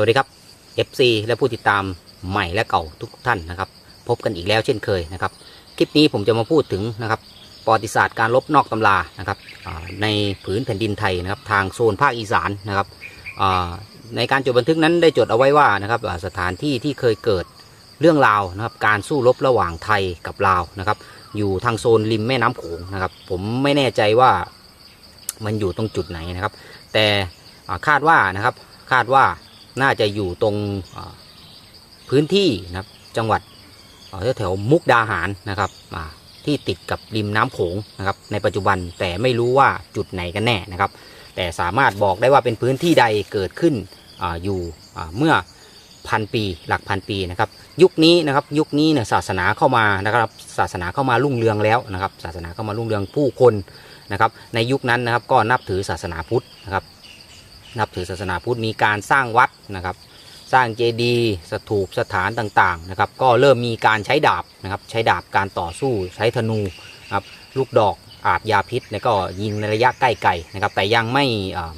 วัสดีครับ FC และผู้ติดตามใหม่และเก่าทุกท่านนะครับ พบกันอีกแล้วเช่นเคยนะครับ คลิปนี้ผมจะมาพูดถึงนะครับประวัติศาสตร์การลบนอกตำรานะครับในผืนแผ่นดินไทยนะครับ ทางโซนภาคอีสานนะครับในการจดบันทึกนั้นได้จดเอาไว้ว่านะครับสถานที่ที่เคยเกิดเรื่องราวนะครับ การสู้รบระหว่างไทยกับลาวนะครับ อยู่ทางโซนริมแม่น้ำโขงนะครับ ผมไม่แน่ใจว่ามันอยู่ตรงจุดไหนนะครับ แต่คาดว่านะครับคาดว่า น่าจะอยู่ตรงพื้นที่นะครับจังหวัดแถวแถวมุกดาหารนะครับที่ติดกับริมน้ำโขงนะครับในปัจจุบันแต่ไม่รู้ว่าจุดไหนกันแน่นะครับ แต่สามารถบอกได้ว่าเป็นพื้นที่ใดเกิดขึ้นออยู่เมื่อพันปีหลักพันปีนะครับ ยุคนี้นะครับยุคนี้เนี่ยศาสนาเข้ามานะครับศาสนาเข้ามารุ่งเรืองแล้วนะครับ ศาสนาเข้ามารุ่งเรืองผู้คนนะครับ ในยุคนั้นนะครับก็นับถือศาสนาพุทธนะครับ นับถือศาสนาพุทธมีการสร้างวัดนะครับ สร้างเจดีย์สถูปสถานต่างๆนะครับ ก็เริ่มมีการใช้ดาบนะครับ ใช้ดาบการต่อสู้ใช้ธนูนะครับลูกดอกอาบยาพิษแล้วก็ยิงในระยะใกล้ๆนะครับ แต่ยังไม่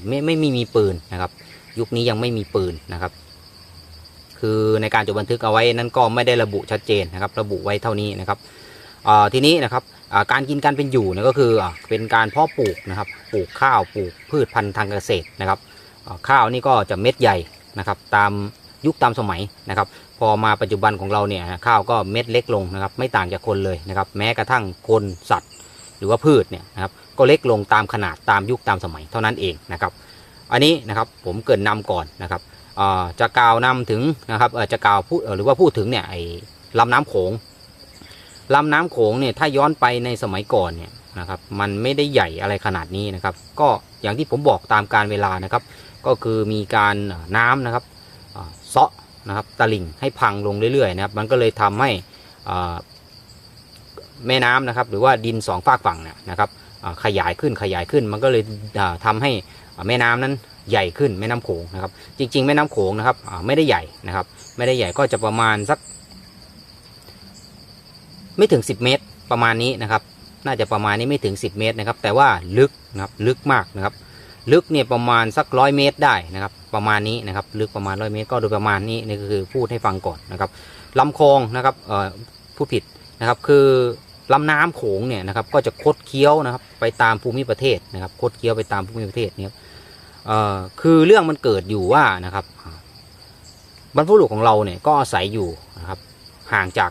ไม่ไม่ไม่มีปืนนะครับ ยุคนี้ยังไม่มีปืนนะครับ คือในการจดบันทึกเอาไว้นั้นก็ไม่ได้ระบุชัดเจนนะครับ ระบุไว้เท่านี้นะครับทีนี้นะครับการกินการเป็นอยู่เนี่ยก็คือเป็นการเพาะปลูกนะครับ ปลูกข้าวปลูกพืชพันธุ์ทางเกษตรนะครับ ข้าวนี่ก็จะเม็ดใหญ่นะครับ ตามยุคตามสมัยนะครับ พอมาปัจจุบันของเราเนี่ยข้าวก็เม็ดเล็กลงนะครับ ไม่ต่างจากคนเลยนะครับ แม้กระทั่งคนสัตว์ หรือว่าพืชเนี่ยนะครับก็เล็กลงตามขนาดตามยุคตามสมัยเท่านั้นเองนะครับ อันนี้นะครับผมเกินนำก่อนนะครับจะกล่าวนำถึงนะครับจะกล่าวพูดหรือว่าพูดถึงเนี่ยไอ้ลำน้ำโขงลำน้ำโขงเนี่ยถ้าย้อนไปในสมัยก่อนเนี่ยนะครับมันไม่ได้ใหญ่อะไรขนาดนี้นะครับ ก็อย่างที่ผมบอกตามการเวลานะครับ ก็คือมีการน้ำนะครับเซาะนะครับตลิ่งให้พังลงเรื่อยๆนะครับ มันก็เลยทำให้แม่น้ำนะครับ หรือว่าดินสองฝากฝั่งเนี่ยนะครับขยายขึ้นขยายขึ้น มันก็เลยอ่าทำให้แม่น้ำนั้นใหญ่ขึ้นแม่น้ำโขงนะครับ จริง ๆ แม่น้ำโขงนะครับไม่ได้ใหญ่นะครับ ไม่ได้ใหญ่ก็จะประมาณสัก ไม่ถึง 10 เมตรประมาณนี้นะครับ น่าจะประมาณนี้ไม่ถึง 10 เมตรนะครับ แต่ว่าลึกนะครับลึกมากนะครับ ลึกเนี่ยประมาณสักร้อยเมตรได้นะครับ ประมาณนี้นะครับ ลึกประมาณร้อยเมตรก็โดยประมาณนี้นี่ก็คือพูดให้ฟังก่อนนะครับลำคลองนะครับเอ่อผู้ผิดนะครับคือลำน้ำโขงเนี่ยนะครับก็จะคดเคี้ยวนะครับไปตามภูมิประเทศนะครับคดเคี้ยวไปตามภูมิประเทศเนี่ยเอ่อคือเรื่องมันเกิดอยู่ว่านะครับบรรพบุรุษของเราเนี่ยก็อาศัยอยู่นะครับห่างจาก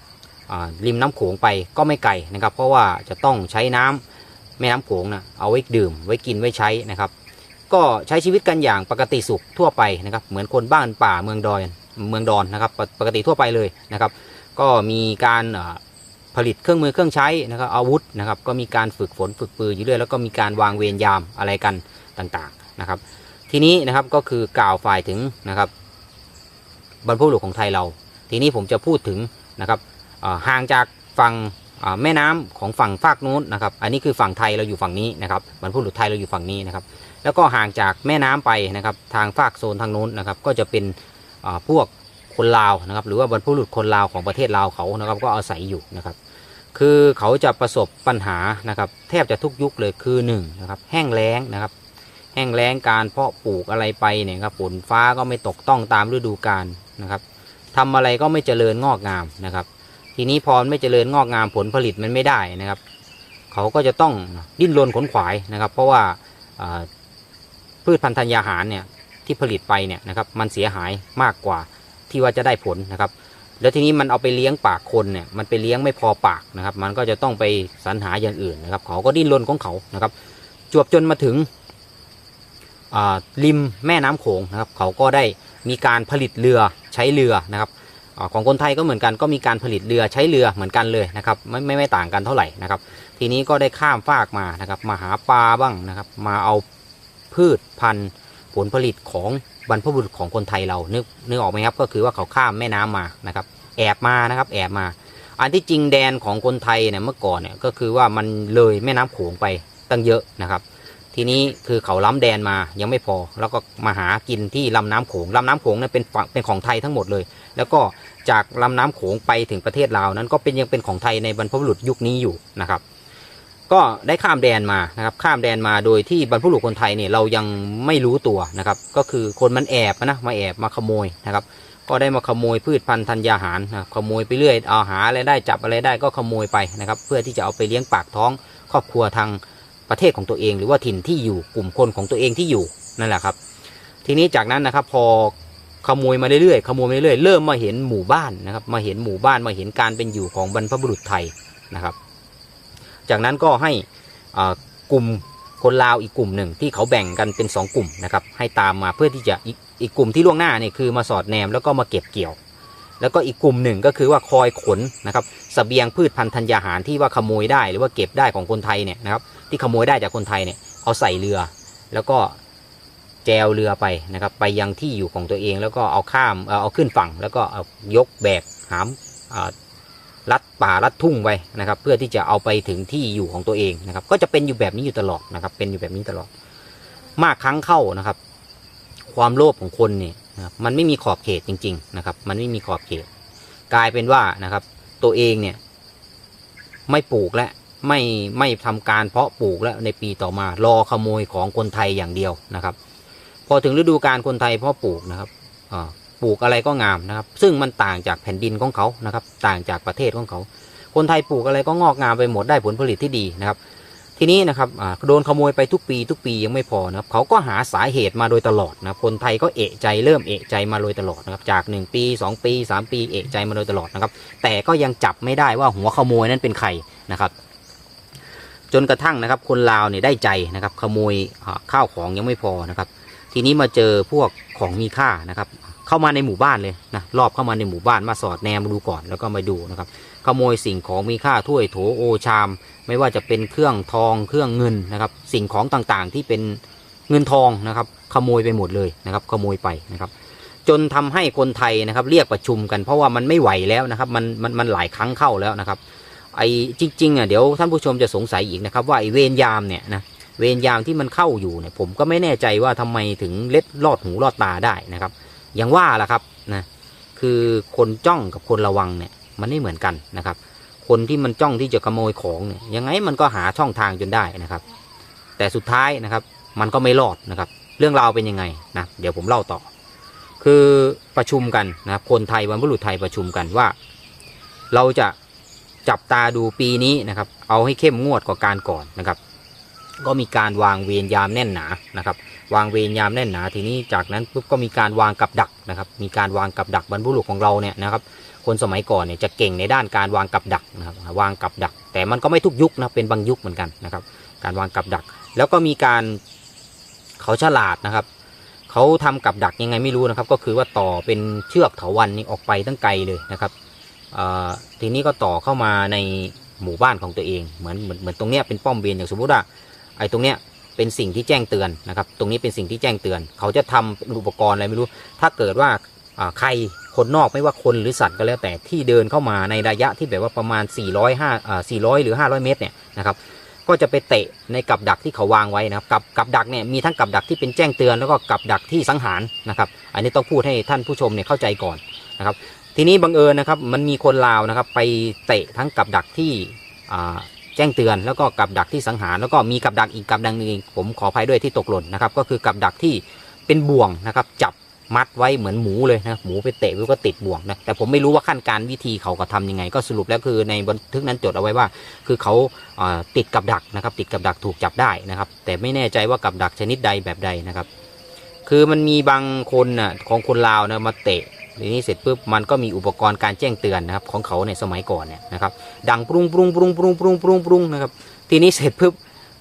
ริมน้ำโขงไปก็ไม่ไกลนะครับ เพราะว่าจะต้องใช้น้ำแม่น้ำโขงนะเอาไว้ดื่มไว้กินไว้ใช้นะครับ ก็ใช้ชีวิตกันอย่างปกติสุขทั่วไปนะครับ เหมือนคนบ้านป่าเมืองดอยเมืองดอนนะครับ ปกติทั่วไปเลยนะครับ ก็มีการผลิตเครื่องมือเครื่องใช้นะครับอาวุธนะครับ ก็มีการฝึกฝนฝึกปืนอยู่เรื่อยแล้วก็มีการวางเวรยามอะไรกันต่างๆนะครับ ทีนี้นะครับก็คือกล่าวฝ่ายถึงนะครับบรรพบุรุษของไทยเรา ทีนี้ผมจะพูดถึงนะครับห่างจากฝั่ง แม่น้ำของฝั่งฝากนู้นนะครับ อันนี้คือฝั่งไทยเราอยู่ฝั่งนี้นะครับบรรพบุรุษไทยเราอยู่ฝั่งนี้นะครับ แล้วก็ห่างจากแม่น้ำไปนะครับ ทางฝากโซนทางนู้นนะครับ ก็จะเป็นพวกคนลาวนะครับ หรือว่าบรรพบุรุษคนลาวของประเทศลาวเขานะครับ ก็อาศัยอยู่นะครับ คือเขาจะประสบปัญหานะครับ แทบจะทุกยุคเลยคือหนึ่งนะครับ แห้งแล้งนะครับ แห้งแล้งการเพาะปลูกอะไรไปเนี่ยครับฝนฟ้าก็ไม่ตกต้องตามฤดูกาลนะครับทำอะไรก็ไม่เจริญงอกงามนะครับ ทีนี้พอไม่เจริญงอกงามผลผลิตมันไม่ได้นะครับ เขาก็จะต้องดิ้นรนขนขวายนะครับ เพราะว่าพืชพันธุ์ธัญญาหารเนี่ยที่ผลิตไปเนี่ยนะครับมันเสียหายมากกว่าที่ว่าจะได้ผลนะครับแล้วทีนี้มันเอาไปเลี้ยงปากคนเนี่ยมันไปเลี้ยงไม่พอปากนะครับ มันก็จะต้องไปสรรหาอย่างอื่นนะครับ เขาก็ดิ้นรนของเขานะครับ จวบจนมาถึงริมแม่น้ำโขงนะครับ เขาก็ได้มีการผลิตเรือใช้เรือนะครับ ของคนไทยก็เหมือนกันก็มีการผลิตเรือใช้เรือเหมือนกันเลยนะครับไม่ไม่ไม่ต่างกันเท่าไหร่นะครับ ทีนี้ก็ได้ข้ามฟากมานะครับมาหาปลาบ้างนะครับ มาเอาพืชพันธุ์ผลผลิตของบรรพบุรุษของคนไทยเรานึกนึกออกไหมครับก็คือว่าเขาข้ามแม่น้ำมานะครับ แอบมานะครับแอบมา อันที่จริงแดนของคนไทยเนี่ยเมื่อก่อนเนี่ยก็คือว่ามันเลยแม่น้ำโขงไปตั้งเยอะนะครับ ทีนี้คือเขาล้ำแดนมายังไม่พอ แล้วก็มาหากินที่ลำน้ำโขงลำน้ำโขงนั้นเป็นฝั่งเป็นของไทยทั้งหมดเลย แล้วก็จากลำน้ำโขงไปถึงประเทศลาวนั้นก็เป็นยังเป็นของไทยในบรรพบุรุษยุคนี้อยู่นะครับ ก็ได้ข้ามแดนมานะครับ ข้ามแดนมาโดยที่บรรพบุรุษคนไทยเนี่ยเรายังไม่รู้ตัวนะครับ ก็คือคนมันแอบนะมาแอบมาขโมยนะครับ ก็ได้มาขโมยพืชพันธุ์ธัญญาหารนะขโมยไปเรื่อยเอาหาอะไรได้จับอะไรได้ก็ขโมยไปนะครับ เพื่อที่จะเอาไปเลี้ยงปากท้องครอบครัวทาง ประเทศของตัวเอง หรือว่าถิ่นที่อยู่กลุ่มคนของตัวเองที่อยู่นั่นแหละครับ ทีนี้จากนั้นนะครับพอขโมยมาเรื่อยๆขโมยมาเรื่อยๆเริ่มมาเห็นหมู่บ้านนะครับ มาเห็นหมู่บ้านมาเห็นการเป็นอยู่ของบรรพบุรุษไทยนะครับ จากนั้นก็ให้กลุ่มคนลาวอีกกลุ่มหนึ่งที่เขาแบ่งกันเป็น 2 กลุ่มนะครับให้ตามมาเพื่อที่จะอีกอีกกลุ่มที่ล่วงหน้าเนี่ยคือมาสอดแนมแล้วก็มาเก็บเกี่ยว แล้วก็อีกกลุ่มหนึ่งก็คือว่าคอยขนนะครับสเสบียงพืชพันธุ์ธัญญาหารที่ว่าขโมยได้หรือว่าเก็บได้ของคนไทยเนี่ยนะครับ ที่ขโมยได้จากคนไทยเนี่ยเอาใส่เรือ แล้วก็แจวเรือไปนะครับ ไปยังที่อยู่ของตัวเอง แล้วก็เอาข้ามเออเอาขึ้นฝั่ง แล้วก็เอายกแบกหามอ่าลัดป่าลัดทุ่งไปนะครับ เพื่อที่จะเอาไปถึงที่อยู่ของตัวเองนะครับ ก็จะเป็นอยู่แบบนี้อยู่ตลอดนะครับ เป็นอยู่แบบนี้ตลอด มากครั้งเข้านะครับ ความโลภของคนเนี่ยมันไม่มีขอบเขตจริง ๆ นะครับ มันไม่มีขอบเขต กลายเป็นว่านะครับ ตัวเองเนี่ยไม่ปลูกและ ไม่ไม่ทำการเพาะปลูกแล้วในปีต่อมารอขโมยของคนไทยอย่างเดียวนะครับ พอถึงฤดูการคนไทยเพาะปลูกนะครับปลูกอะไรก็งามนะครับ ซึ่งมันต่างจากแผ่นดินของเขานะครับ ต่างจากประเทศของเขา คนไทยปลูกอะไรก็งอกงามไปหมดได้ผลผลิตที่ดีนะครับ ทีนี้นะครับโดนขโมยไปทุกปี ทุกปียังไม่พอนะครับ เขาก็หาสาเหตุมาโดยตลอดนะครับคนไทยก็เอะใจเริ่มเอะใจมาโดยตลอดนะครับ จาก 1 ปี 2 ปี 3 ปีเอะใจมาโดยตลอดนะครับ แต่ก็ยังจับไม่ได้ว่าหัวขโมยนั้นเป็นใครนะครับ จนกระทั่งนะครับคนลาวเนี่ยได้ใจนะครับ ขโมยข้าวของยังไม่พอนะครับ ทีนี้มาเจอพวกของมีค่านะครับ เข้ามาในหมู่บ้านเลยนะรอบเข้ามาในหมู่บ้านมาสอดแนมดูก่อนแล้วก็มาดูนะครับ ขโมยสิ่งของมีค่าถ้วยโถโอชาม ไม่ว่าจะเป็นเครื่องทองเครื่องเงินนะครับ สิ่งของต่างๆที่เป็นเงินทองนะครับ ขโมยไปหมดเลยนะครับ ขโมยไปนะครับจนทำให้คนไทยนะครับเรียกประชุมกันเพราะว่ามันไม่ไหวแล้วนะครับ มันมันมันหลายครั้งเข้าแล้วนะครับ ไอ้จริงๆอะเดี๋ยวท่านผู้ชมจะสงสัยอีกนะครับว่าไอ้เวรยามเนี่ยนะเวรยามที่มันเข้าอยู่เนี่ยผมก็ไม่แน่ใจว่าทำไมถึงเล็ดลอดหูลอดตาได้นะครับ อย่างว่าล่ะครับนะคือคนจ้องกับคนระวังเนี่ยมันไม่เหมือนกันนะครับ คนที่มันจ้องที่จะขโมยของเนี่ยยังไงมันก็หาช่องทางจนได้นะครับ แต่สุดท้ายนะครับมันก็ไม่รอดนะครับ เรื่องราวเป็นยังไงนะเดี๋ยวผมเล่าต่อ คือประชุมกันนะครับคนไทยบรรพบุรุษไทยประชุมกันว่า เราจะ จับตาดูปีนี้นะครับ เอาให้เข้มงวดกว่าการก่อนนะครับ ก็มีการวางเวรยามแน่นหนานะครับ วางเวรยามแน่นหนา ทีนี้จากนั้นปุ๊บก็มีการวางกับดักนะครับ มีการวางกับดักบรรพบุรุษของเราเนี่ยนะครับ คนสมัยก่อนเนี่ยจะเก่งในด้านการวางกับดักนะครับ วางกับดัก แต่มันก็ไม่ทุกยุคนะเป็นบางยุคเหมือนกันนะครับ การวางกับดัก แล้วก็มีการเขาฉลาดนะครับเขาทำกับดักยังไงไม่รู้นะครับ ก็คือว่าต่อเป็นเชือกเถาวันนี่ออกไปตั้งไกลเลยนะครับ ทีนี้ก็ต่อเข้ามาในหมู่บ้านของตัวเอง เหมือนเหมือนเหมือนตรงเนี้ยเป็นป้อมเวรอย่างสมมติว่าไอ้ตรงเนี้ยเป็นสิ่งที่แจ้งเตือนนะครับ ตรงนี้เป็นสิ่งที่แจ้งเตือน เขาจะทำเป็นอุปกรณ์อะไรไม่รู้ ถ้าเกิดว่าใครคนนอกไม่ว่าคนหรือสัตว์ก็แล้วแต่ที่เดินเข้ามาในระยะที่แบบว่าประมาณ 400 5อ่า400 หรือ 500 เมตรเนี่ยนะครับก็จะไปเตะในกับดักที่เขาวางไว้นะครับกับกับดักเนี่ยมีทั้งกับดักที่เป็นแจ้งเตือนแล้วก็กับดักที่สังหารนะครับ อันนี้ต้องพูดให้ท่านผู้ชมเนี่ยเข้าใจก่อนนะครับ ทีนี้บังเอิญนะครับ มันมีคนลาวนะครับ ไปเตะทั้งกับดักที่แจ้งเตือน แล้วก็กับดักที่สังหาร แล้วก็มีกับดักอีกกับดักหนึงผมขออภัยด้วยที่ตกหล่นนะครับ ก็คือกับดักที่เป็นบ่วงนะครับ จับมัดไว้เหมือนหมูเลยนะหมูไปเตะแล้วก็ติดบ่วงนะแต่ผมไม่รู้ว่าขั้นการวิธีเขาก็ทำยังไง ก็สรุปแล้วคือในบันทึกนั้นจดเอาไว้ว่า คือเขาอ่าติดกับดักนะครับ ติดกับดักถูกจับได้นะครับ แต่ไม่แน่ใจว่ากับดักชนิดใดแบบใดนะครับ คือมันมีบางคนน่ะของคนลาวนะมาเตะ ทีนี้เสร็จปุ๊บมันก็มีอุปกรณ์การแจ้งเตือนนะครับของเขาในสมัยก่อนเนี่ยนะครับดังปรุงปรุงปรุงปรุงปรุงปรุงปรุงนะครับทีนี้เสร็จปุ๊บ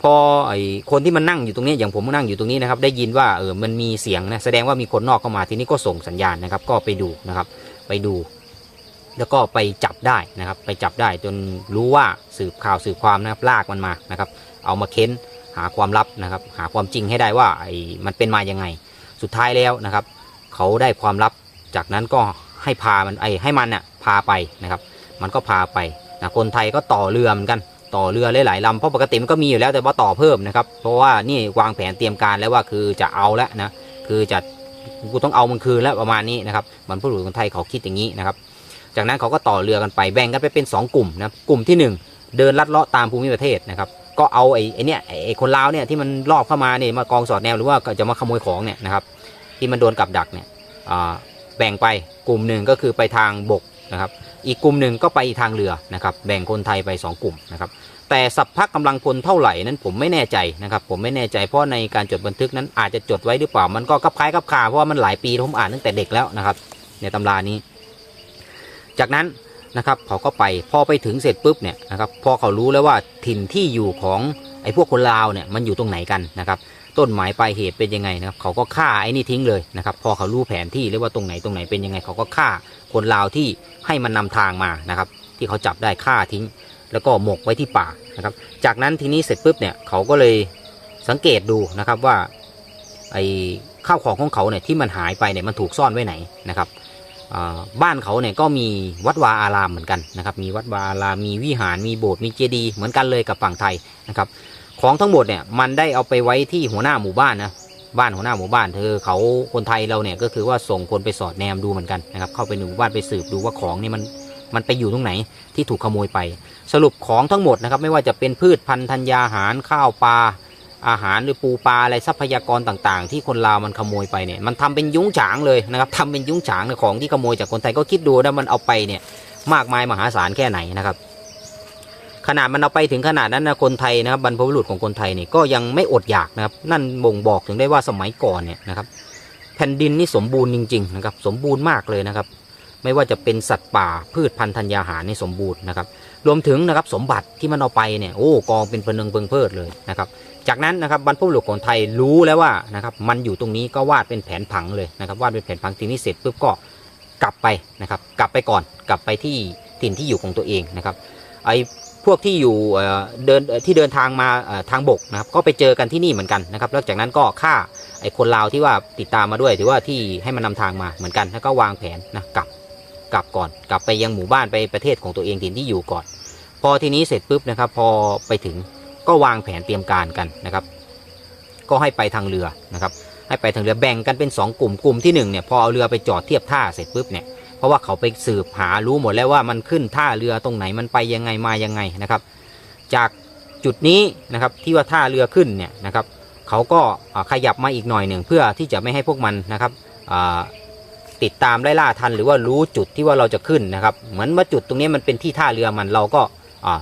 พอไอคนที่มันนั่งอยู่ตรงนี้อย่างผมนั่งอยู่ตรงนี้นะครับได้ยินว่าเออมันมีเสียงนะแสดงว่ามีคนนอกเข้ามาทีนี้ก็ส่งสัญญาณนะครับก็ไปดูนะครับไปดู แล้วก็ไปจับได้นะครับไปจับได้จนรู้ว่าสืบข่าวสืบความนะครับลากมันมานะครับเอามาเค้นหาความลับนะครับหาความจริงให้ได้ว่าไอ้มันเป็นมาอยังไง สุดท้ายแล้วนะครับ เขาได้ความลับ จากนั้นก็ให้พามันไอ้ให้มันน่ะพาไปนะครับ มันก็พาไปนะคนไทยก็ต่อเรือเหมือนกันต่อเรือหลายๆลำเพราะปกติมันก็มีอยู่แล้วแต่ว่าต่อเพิ่มนะครับ เพราะว่านี่วางแผนเตรียมการแล้วว่าคือจะเอาแล้วนะคือจะกูต้องเอามันคืนแล้วประมาณนี้นะครับบรรพบุรุษคนไทยเขาคิดอย่างนี้นะครับ จากนั้นเขาก็ต่อเรือกันไปแบ่งกันไปเป็น 2 กลุ่มนะกลุ่มที่ 1 เดินลัดเลาะตามภูมิประเทศนะครับก็เอาไอ้ไอ้เนี่ยไอ้คนลาวเนี่ยที่มันลอบเข้ามาเนี่ยมากองสอดแนวหรือว่าจะมาขโมยของเนี่ยนะครับที่มันโดนกับดักเนี่ยอ่า แบ่งไปกลุ่มหนึ่งก็คือไปทางบกนะครับ อีกกลุ่มหนึ่งก็ไปทางเรือนะครับ แบ่งคนไทยไป 2 กลุ่มนะครับ แต่สัพพะกำลังพลเท่าไหร่นั้นผมไม่แน่ใจนะครับ ผมไม่แน่ใจเพราะในการจดบันทึกนั้นอาจจะจดไว้หรือเปล่า มันก็คับคล้ายคับคาเพราะว่ามันหลายปีผมอ่านตั้งแต่เด็กแล้วนะครับ ในตำรานี้ จากนั้นนะครับเขาก็ไปพอไปถึงเสร็จปุ๊บเนี่ยนะครับพอเขารู้แล้วว่าถิ่นที่อยู่ของ ไอ้พวกคนลาวเนี่ยมันอยู่ตรงไหนกันนะครับต้นหมายปลายเหตุเป็นยังไงนะครับเขาก็ฆ่าไอ้นี่ทิ้งเลยนะครับพอเขารู้แผนที่หรือว่าตรงไหนตรงไหนเป็นยังไง เขาก็ฆ่าคนลาวที่ให้มันนำทางมานะครับที่เขาจับได้ฆ่าทิ้ง แล้วก็หมกไว้ที่ป่านะครับจากนั้นทีนี้เสร็จปุ๊บเนี่ยเขาก็เลยสังเกตดูนะครับว่าไอ้ข้าวของของเขาเนี่ยที่มันหายไปเนี่ยมันถูกซ่อนไว้ไหนนะครับ บ้านเขาเนี่ยก็มีวัดวาอารามเหมือนกันนะครับ มีวัดวาอารามมีวิหารมีโบสถ์มีเจดีย์เหมือนกันเลยกับฝั่งไทยนะครับ ของทั้งหมดเนี่ยมันได้เอาไปไว้ที่หัวหน้าหมู่บ้านนะบ้านหัวหน้าหมู่บ้านเธอเขาคนไทยเราเนี่ยก็คือว่าส่งคนไปสอดแนมดูเหมือนกันนะครับ เข้าไปในหมู่บ้านไปสืบดูว่าของนี่มันมันไปอยู่ตรงไหนที่ถูกขโมยไป สรุปของทั้งหมดนะครับ ไม่ว่าจะเป็นพืชพันธุ์ธัญญาหารข้าวปลา อาหารหรือปูปลาอะไรทรัพยากรต่างๆ ที่คนลาวมันขโมยไปเนี่ยมันทำเป็นยุ้งฉางเลยนะครับทำเป็นยุ้งฉางของที่ขโมยจากคนไทยก็คิดดูนะมันเอาไปเนี่ยมากมายมหาศาลแค่ไหนนะครับ ขนาดมันเอาไปถึงขนาดนั้นนะคนไทยนะครับบรรพบุรุษของคนไทยเนี่ยก็ยังไม่อดอยากนะครับ นั่นบ่งบอกถึงได้ว่าสมัยก่อนเนี่ยนะครับ แผ่นดินนี่สมบูรณ์จริงๆนะครับสมบูรณ์มากเลยนะครับ ไม่ว่าจะเป็นสัตว์ป่าพืชพันธุ์ธัญญาหารนี่สมบูรณ์นะครับ รวมถึงนะครับสมบัติที่มันเอาไปเนี่ยโอ้กองเป็นเพลิงเพิงเพิดเลยนะครับ จากนั้นนะครับบรรพบุรุษของไทยรู้แล้วว่านะครับมันอยู่ตรงนี้ก็วาดเป็นแผนผังเลยนะครับวาดเป็นแผนผังทีนี้เสร็จปุ๊บก็กลับไปนะครับกลับไปก่อนกลับไปที่ถิ่นที่อยู่ของตัวเองนะครับไอ้พวกที่อยู่เดินที่เดินทางมาทางบกนะครับก็ไปเจอกันที่นี่เหมือนกันนะครับแล้วจากนั้นก็ฆ่าไอ้คนลาวที่ว่าติดตามมาด้วยถือว่าที่ให้มันนำทางมาเหมือนกันแล้วก็วางแผนนะกลับกลับก่อน กลับไปยังหมู่บ้านไปประเทศของตัวเองถิ่นที่อยู่ก่อน พอทีนี้เสร็จปุ๊บนะครับพอไปถึง ก็วางแผนเตรียมการกันนะครับ ก็ให้ไปทางเรือนะครับ ให้ไปทางเรือแบ่งกันเป็น 2 กลุ่มกลุ่มที่1เนี่ยพอเอาเรือไปจอดเทียบท่าเสร็จปุ๊บเนี่ยเพราะว่าเขาไปสืบหารู้หมดแล้วว่ามันขึ้นท่าเรือตรงไหนมันไปยังไงมายังไงนะครับ จากจุดนี้นะครับที่ว่าท่าเรือขึ้นเนี่ยนะครับเขาก็ขยับมาอีกหน่อยหนึ่งเพื่อที่จะไม่ให้พวกมันนะครับติดตามไล่ล่าทันหรือว่ารู้จุดที่ว่าเราจะขึ้นนะครับ เหมือนว่าจุดตรงนี้มันเป็นที่ท่าเรือมันเราก็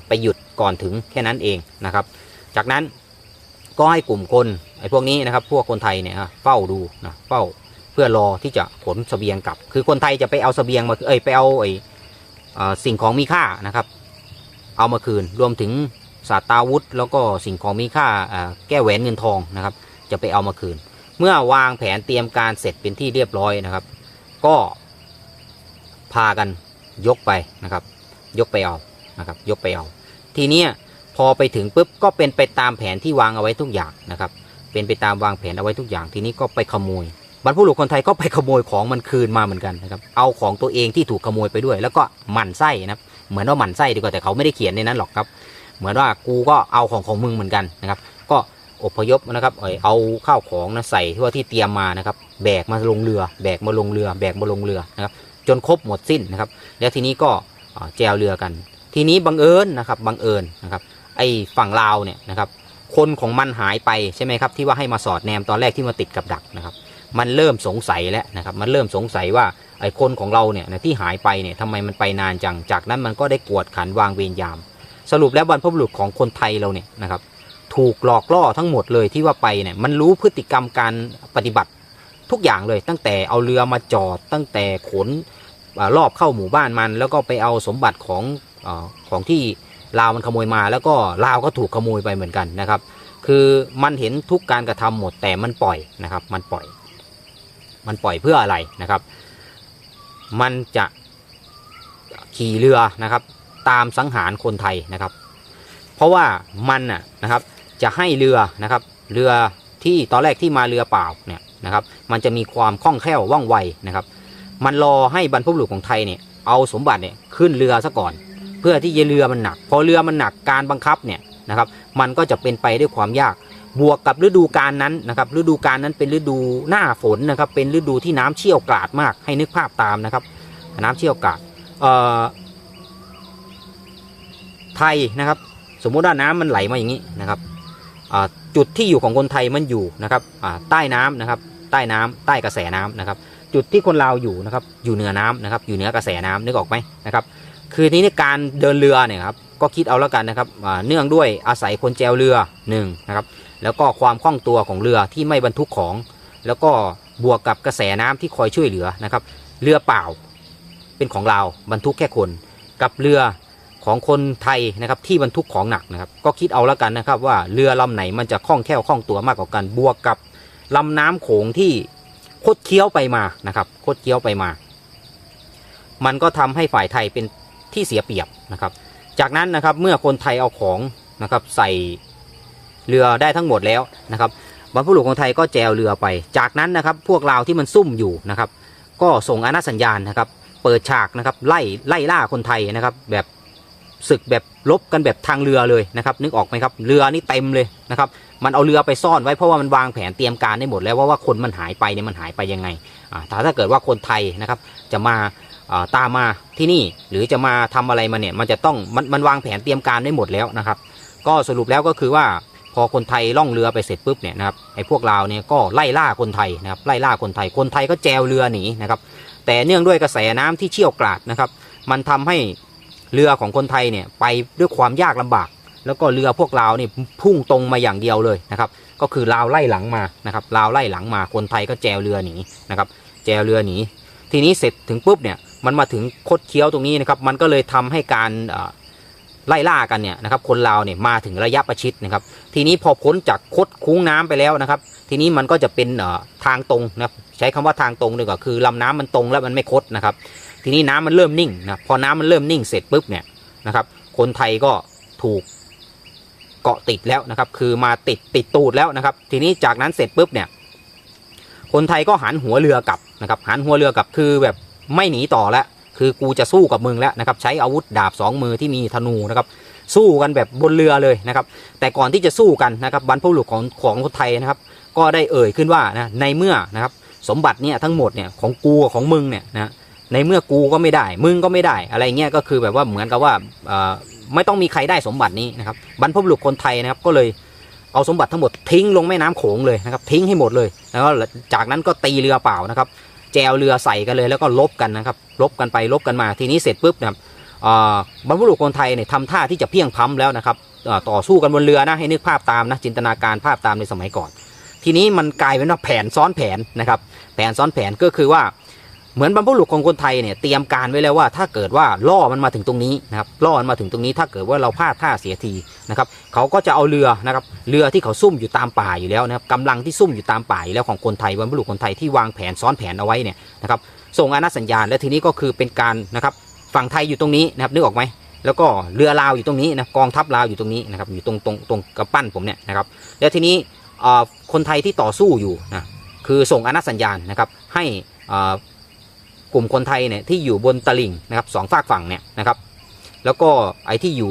ไปหยุด ก่อนถึงแค่นั้นเองนะครับ จากนั้นก็ให้กลุ่มคนไอ้พวกนี้นะครับ พวกคนไทยเนี่ยเฝ้าดูนะเฝ้าเพื่อรอที่จะขนเสบียงกลับ คือคนไทยจะไปเอาเสบียงมาเอ้ยไปเอาไอ้อ่าสิ่งของมีค่านะครับ เอามาคืนรวมถึงสาตราวุธ แล้วก็สิ่งของมีค่าแก้แหวนเงินทองนะครับ จะไปเอามาคืน เมื่อวางแผนเตรียมการเสร็จเป็นที่เรียบร้อยนะครับ ก็พากันยกไปนะครับ ยกไปเอานะครับ ยกไปเอา ทีเนี้ยพอไปถึงปุ๊บก็เป็นไปตามแผนที่วางเอาไว้ทุกอย่างนะครับ เป็นไปตามวางแผนเอาไว้ทุกอย่าง ทีนี้ก็ไปขโมยบรรพบุรุษคนไทยก็ไปขโมยของมันคืนมาเหมือนกันนะครับ เอาของตัวเองที่ถูกขโมยไปด้วย แล้วก็หมั่นไส้นะครับ เหมือนว่าหมั่นไส้ดีกว่าแต่เขาไม่ได้เขียนในนั้นหรอกครับ เหมือนว่ากูก็เอาของของมึงเหมือนกันนะครับ ก็อพยพนะครับ เอาข้าวของนะใส่ที่ว่าที่เตรียมมานะครับ แบกมาลงเรือ แบกมาลงเรือ แบกมาลงเรือนะครับ จนครบหมดสิ้นนะครับ แล้วทีนี้ก็แจวเรือกัน ทีนี้บังเอิญนะครับบังเอิญนะครับไอ้ฝั่งลาวเนี่ยนะครับคนของมันหายไปใช่ไหมครับที่ว่าให้มาสอดแนมตอนแรกที่มาติดกับดักนะครับมันเริ่มสงสัยแล้วนะครับมันเริ่มสงสัยว่าไอ้คนของเราเนี่ยที่หายไปเนี่ยทำไมมันไปนานจังจากนั้นมันก็ได้กวดขันวางเวรยาม สรุปแล้วบรรพบุรุษของคนไทยเราเนี่ยนะครับถูกหลอกล่อทั้งหมดเลยที่ว่าไปเนี่ยมันรู้พฤติกรรมการปฏิบัติทุกอย่างเลย ตั้งแต่เอาเรือมาจอดตั้งแต่ขนรอบเข้าหมู่บ้านมัน แล้วก็ไปเอาสมบัติของ อของที่ลาวมันขโมยมา แล้วก็ลาวก็ถูกขโมยไปเหมือนกันนะครับ คือมันเห็นทุกการกระทำหมดแต่มันปล่อยนะครับ มันปล่อย มันปล่อยเพื่ออะไรนะครับ มันจะขี่เรือนะครับ ตามสังหารคนไทยนะครับ เพราะว่ามันน่ะนะครับ จะให้เรือนะครับ เรือที่ตอนแรกที่มาเรือเปล่าเนี่ยนะครับ มันจะมีความคล่องแคล่วว่องไวนะครับ มันรอให้บรรพบุรุษของไทยเนี่ยเอาสมบัติเนี่ยขึ้นเรือซะก่อน พื่อที่จะเรือมันหนัก พอเรือมันหนักการบังคับเนี่ยนะครับมันก็จะเป็นไปด้วยความยาก บวกกับฤดูกาลนั้นนะครับฤดูกาลนั้นเป็นฤดูหน้าฝนนะครับเป็นฤดูที่น้ำเชี่ยวกราดมากให้นึกภาพตามนะครับ น้ำเชี่ยวกราดไทยนะครับสมมุติว่าน้ำมันไหลมาอย่างนี้นะครับจุดที่อยู่ของคนไทยมันอยู่นะครับใต้น้ำนะครับใต้น้ำใต้กระแสน้ำนะครับ จุดที่คนลาวอยู่นะครับอยู่เหนือน้ำนะครับอยู่เหนือกระแสน้ำนึกออกไหมนะครับ คือทีนี้การเดินเรือเนี่ยครับก็คิดเอาแล้วกันนะครับเนื่องด้วยอาศัยคนแจวเรือหนึ่งนะครับแล้วก็ความคล่องตัวของเรือที่ไม่บรรทุกของ แล้วก็บวกกับกระแสน้ำที่คอยช่วยเหลือนะครับ เรือเปล่าเป็นของเราบรรทุกแค่คน กับเรือของคนไทยนะครับที่บรรทุกของหนักนะครับ ก็คิดเอาแล้วกันนะครับว่าเรือลำไหนมันจะคล่องแคล่วคล่องตัวมากกว่ากันบวกกับลำน้ำโขงที่คดเคี้ยวไปมานะครับคดเคี้ยวไปมา มันก็ทำให้ฝ่ายไทยเป็น ที่เสียเปรียบนะครับ จากนั้นนะครับเมื่อคนไทยเอาของนะครับใส่เรือได้ทั้งหมดแล้วนะครับบรรพบุรุษของไทยก็แจวเรือไป จากนั้นนะครับพวกเราวที่มันซุ่มอยู่นะครับ ก็ส่งอนาสัญญาณนะครับ เปิดฉากนะครับไล่ไล่ล่าคนไทยนะครับ แบบศึกแบบลบกันแบบทางเรือเลยนะครับ นึกออกไหมครับเรือนี่เต็มเลยนะครับ มันเอาเรือไปซ่อนไว้เพราะว่ามันวางแผนเตรียมการได้หมดแล้วว่าว่าคนมันหายไปเนี่ยมันหายไปยังไงอ่าถ้าถ้าเกิดว่าคนไทยนะครับจะมา ตามมาที่นี่หรือจะมาทำอะไรมาเนี่ยมันจะต้องมันมันวางแผนเตรียมการได้หมดแล้วนะครับ ก็สรุปแล้วก็คือว่าพอคนไทยล่องเรือไปเสร็จปุ๊บเนี่ยนะครับไอ้พวกเราวเนี่ยก็ไล่ล่าคนไทยนะครับไล่ล่าคนไทยคนไทยก็แจวเรือหนีนะครับแต่เนื่องด้วยกระแสน้ำที่เชี่ยวกราดนะครับ มันทำให้เรือของคนไทยเนี่ยไปด้วยความยากลำบาก แล้วก็เรือพวกลาวนี่พุ่งตรงมาอย่างเดียวเลยนะครับก็คือลาวไล่หลังมานะครับลาวไล่หลังมาคนไทยก็แจวเรือหนีนะครับแจวเรือหนีทีนี้เสร็จถึงปุ๊บเนี่ย มันมาถึงคดเคี้ยวตรงนี้นะครับ มันก็เลยทำให้การไล่ล่ากันเนี่ยนะครับ คนลาวเนี่ยมาถึงระยะประชิดนะครับ ทีนี้พอพ้นจากคดคุ้งน้ำไปแล้วนะครับ ทีนี้มันก็จะเป็นทางตรงนะครับใช้คำว่าทางตรงดีกว่าคือลำน้ำมันตรงแล้วมันไม่คดนะครับ ทีนี้น้ำมันเริ่มนิ่งนะพอน้ำมันเริ่มนิ่งเสร็จปุ๊บเนี่ยนะครับ คนไทยก็ถูกเกาะติดแล้วนะครับ คือมาติดติดตูดแล้วนะครับ ทีนี้จากนั้นเสร็จปุ๊บเนี่ย คนไทยก็หันหัวเรือกลับนะครับ หันหัวเรือกลับคือแบบ ไม่หนีต่อแล้วคือกูจะสู้กับมึงแล้วนะครับใช้อาวุธดาบสองมือที่มีธนูนะครับสู้กันแบบบนเรือเลยนะครับ แต่ก่อนที่จะสู้กันนะครับบรรพบุรุษของของคนไทยนะครับ ก็ได้เอ่ยขึ้นว่านะในเมื่อนะครับสมบัติเนี่ยทั้งหมดเนี่ยของกูของมึงเนี่ยนะในเมื่อกูก็ไม่ได้ มึงก็ไม่ได้ อะไรเงี้ยก็คือแบบว่าเหมือนกับว่าไม่ต้องมีใครได้สมบัตินี้นะครับบรรพบุรุษคนไทยนะครับก็เลยเอาสมบัติทั้งหมดทิ้งลงแม่น้ำโขงเลยนะครับทิ้งให้หมดเลยแล้วจากนั้นก็ตีเรือเปล่านะครับ แจวเรือใส่กันเลยแล้วก็ลบกันนะครับลบกันไปลบกันมาทีนี้เสร็จปุ๊บนะครับบรรพบุรุษคนไทยเนี่ยทำท่าที่จะเพียงพล้ำแล้วนะครับต่อสู้กันบนเรือนะให้นึกภาพตามนะจินตนาการภาพตามในสมัยก่อน ทีนี้มันกลายเป็นว่าแผนซ้อนแผนนะครับแผนซ้อนแผนก็คือว่า เหมือนบรรพบุรุษของคนไทยเนี่ยเตรียมการไว้แล้วว่าถ้าเกิดว่าล่อมันมาถึงตรงนี้นะครับล่อมันมาถึงตรงนี้ถ้าเกิดว่าเราพลาดท่าเสียทีนะครับเขาก็จะเอาเรือนะครับเรือที่เขาซุ่มอยู่ตามป่าอยู่แล้วนะครับกำลังที่ซุ่มอยู่ตามป่าอยู่แล้วของคนไทยบรรพบุรุษคนไทยที่วางแผนซ้อนแผนเอาไว้เนี่ยนะครับส่งอนัสัญญาณและทีนี้ก็คือเป็นการนะครับฝั่งไทยอยู่ตรงนี้นะครับนึกออกไหมแล้วก็เรือลาวอยู่ตรงนี้นะกองทัพลาวอยู่ตรงนี้นะครับอยู่ตรงตรงตรงกระปั้นผมเนี่ยนะครับแล้วทีนี้เอ่อคนไทยที่ต่อสู้อยู่นะคือส่งอนัสัญญาณนะครับให้ กลุ่มคนไทยเนี่ยที่อยู่บนตลิ่งนะครับสองฝากฝั่งเนี่ยนะครับแล้วก็ไอ้ที่อยู่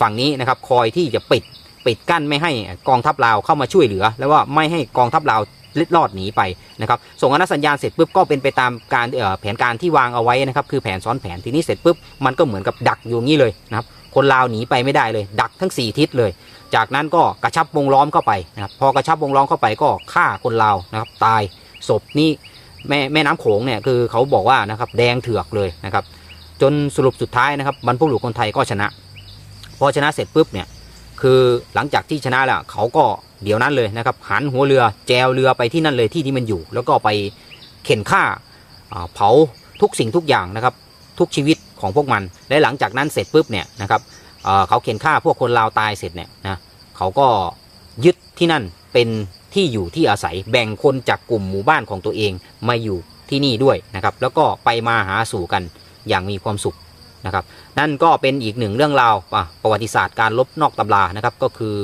ฝั่งนี้นะครับคอยที่จะปิดปิดกั้นไม่ให้กองทัพลาวเข้ามาช่วยเหลือ แล้วว่าไม่ให้กองทัพลาวล็ดลอดหนีไปนะครับส่งอนัสัญญาณเสร็จปุ๊บก็เป็นไปตามการแผนการที่วางเอาไว้นะครับคือแผนซ้อนแผนทีนี้เสร็จปุ๊บมันก็เหมือนกับดักอยู่งี้เลยนะครับคนลาวหนีไปไม่ได้เลย ดักทั้งสี่ทิศเลย จากนั้นก็กระชับวงล้อมเข้าไปนะครับพอกระชับวงล้อมเข้าไปก็ฆ่าคนลาวนะครับตายศพนี่ แม่แม่น้ำโขงเนี่ยคือเขาบอกว่านะครับแดงเถือกเลยนะครับ จนสรุปสุดท้ายนะครับบรรพบุรุษคนไทยก็ชนะ พอชนะเสร็จปุ๊บเนี่ยคือหลังจากที่ชนะแล้วเขาก็เดี๋ยวนั้นเลยนะครับหันหัวเรือแจวเรือไปที่นั่นเลยที่ที่มันอยู่ แล้วก็ไปเข็นฆ่าเผาทุกสิ่งทุกอย่างนะครับทุกชีวิตของพวกมัน และหลังจากนั้นเสร็จปุ๊บเนี่ยนะครับเขาเข็นฆ่าพวกคนลาวตายเสร็จเนี่ยนะเขาก็ยึดที่นั่นเป็น ที่อยู่ที่อาศัยแบ่งคนจากกลุ่มหมู่บ้านของตัวเองมาอยู่ที่นี่ด้วยนะครับ แล้วก็ไปมาหาสู่กันอย่างมีความสุขนะครับ นั่นก็เป็นอีกหนึ่งเรื่องราวประวัติศาสตร์การลบนอกตำรานะครับ ก็คือ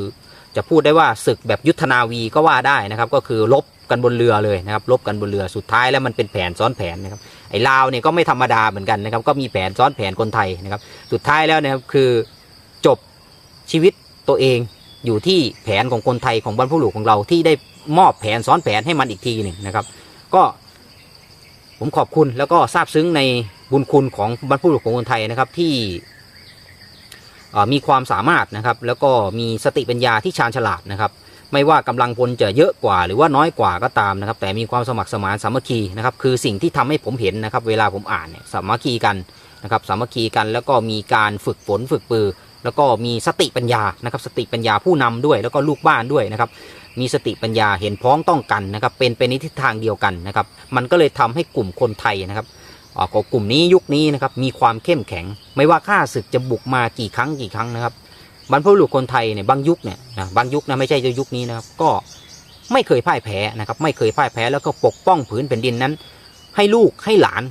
จะพูดได้ว่าศึกแบบยุทธนาวีก็ว่าได้นะครับ ก็คือลบกันบนเรือเลยนะครับลบกันบนเรือสุดท้ายแล้วมันเป็นแผนซ้อนแผนนะครับไอ้ลาวเนี่ยก็ไม่ธรรมดาเหมือนกันนะครับก็มีแผนซ้อนแผนคนไทยนะครับ สุดท้ายแล้วนะครับคือจบชีวิตตัวเอง อยู่ที่แผนของคนไทยของบรรพบุรุษของเราที่ได้มอบแผนซ้อนแผนให้มันอีกทีหนึ่งนะครับ ก็ผมขอบคุณแล้วก็ซาบซึ้งในบุญคุณของบรรพบุรุษของคนไทยนะครับที่มีความสามารถนะครับ แล้วก็มีสติปัญญาที่ชาญฉลาดนะครับ ไม่ว่ากำลังพลจะเยอะกว่า หรือว่าน้อยกว่าก็ตามนะครับ แต่มีความสมัครสมานสามัคคีนะครับ คือสิ่งที่ทำให้ผมเห็นนะครับ เวลาผมอ่านเนี่ยสามัคคีกันนะครับสามัคคีกันแล้วก็มีการฝึกฝนฝึกปือ แล้วก็มีสติปัญญานะครับสติปัญญาผู้นำด้วย แล้วก็ลูกบ้านด้วยนะครับมีสติปัญญาเห็นพ้องต้องกันนะครับเป็นไปในทิศทางเดียวกันนะครับมันก็เลยทำให้กลุ่มคนไทยนะครับก็กลุ่มนี้ยุคนี้นะครับมีความเข้มแข็ง ไม่ว่าข้าศึกจะบุกมากี่ครั้งกี่ครั้งนะครับบรรพบุรุษคนไทยเนี่ยบางยุคเนี่ยนะบางยุคนะไม่ใช่ยุคนี้นะครับก็ไม่เคยพ่ายแพ้นะครับไม่เคยพ่ายแพ้แล้วก็ปกป้องผืนแผ่นดินนั้น ให้ลูกให้หลาน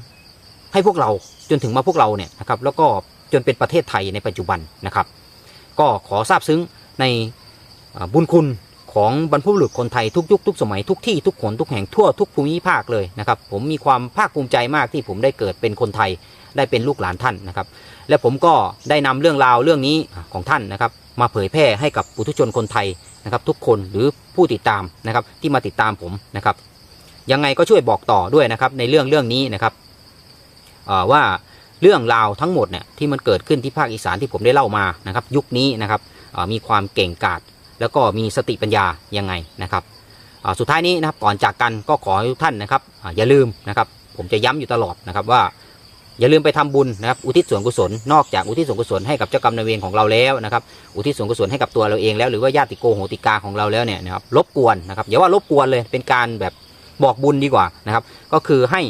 ให้พวกเราจนถึงมาพวกเราเนี่ยนะครับแล้วก็ จนเป็นประเทศไทยในปัจจุบันนะครับ ก็ขอทราบซึ้งในบุญคุณของบรรพบุรุษคนไทยทุกยุคทุกสมัยทุกที่ทุกคนทุกแห่งทั่วทุกภูมิภาคเลยนะครับ ผมมีความภาคภูมิใจมากที่ผมได้เกิดเป็นคนไทยได้เป็นลูกหลานท่านนะครับ และผมก็ได้นำเรื่องราวเรื่องนี้ของท่านนะครับ มาเผยแพร่ให้กับปุถุชนคนไทยนะครับ ทุกคนหรือผู้ติดตามนะครับที่มาติดตามผมนะครับ ยังไงก็ช่วยบอกต่อด้วยนะครับในเรื่องเรื่องนี้นะครับว่า เรื่องราวทั้งหมดเนี่ยที่มันเกิดขึ้นที่ภาคอีสานที่ผมได้เล่ามานะครับ ยุคนี้นะครับมีความเก่งกาจแล้วก็มีสติปัญญายังไงนะครับสุดท้ายนี้นะครับก่อนจากกันก็ขอให้ทุกท่านนะครับอย่าลืมนะครับ ผมจะย้ำอยู่ตลอดนะครับว่า อย่าลืมไปทำบุญนะครับอุทิศส่วนกุศลนอกจากอุทิศส่วนกุศลให้กับเจ้ากรรมนายเวรของเราแล้วนะครับ อุทิศส่วนกุศลให้กับตัวเราเองแล้วหรือว่าญาติโกโหติกาของเราแล้วเนี่ยนะครับรบกวนนะครับอย่าว่ารบกวนเลยเป็นการแบบบอกบุญดีกว่านะครับ ก็คือให้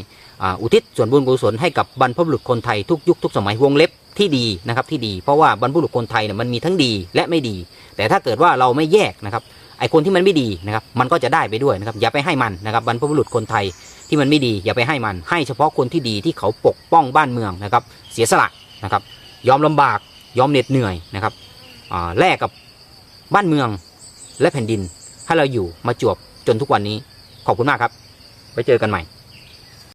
อุทิศส่วนบุญกุศลให้กับบรรพบุรุษคนไทยทุกยุคทุกสมัยวงเล็บที่ดีนะครับที่ดี เพราะว่าบรรพบุรุษคนไทยเนี่ยมันมีทั้งดีและไม่ดี แต่ถ้าเกิดว่าเราไม่แยกนะครับไอคนที่มันไม่ดีนะครับมันก็จะได้ไปด้วยนะครับอย่าไปให้มันนะครับบรรพบุรุษคนไทยที่มันไม่ดี อย่าไปให้มัน ให้เฉพาะคนที่ดีที่เขาปกป้องบ้านเมืองนะครับเสียสละนะครับยอมลำบากยอมเหน็ดเหนื่อยนะครับแลกกับบ้านเมืองและแผ่นดินให้เราอยู่มาจวบจนทุกวันนี้ขอบคุณมากครับ ไว้เจอกันใหม่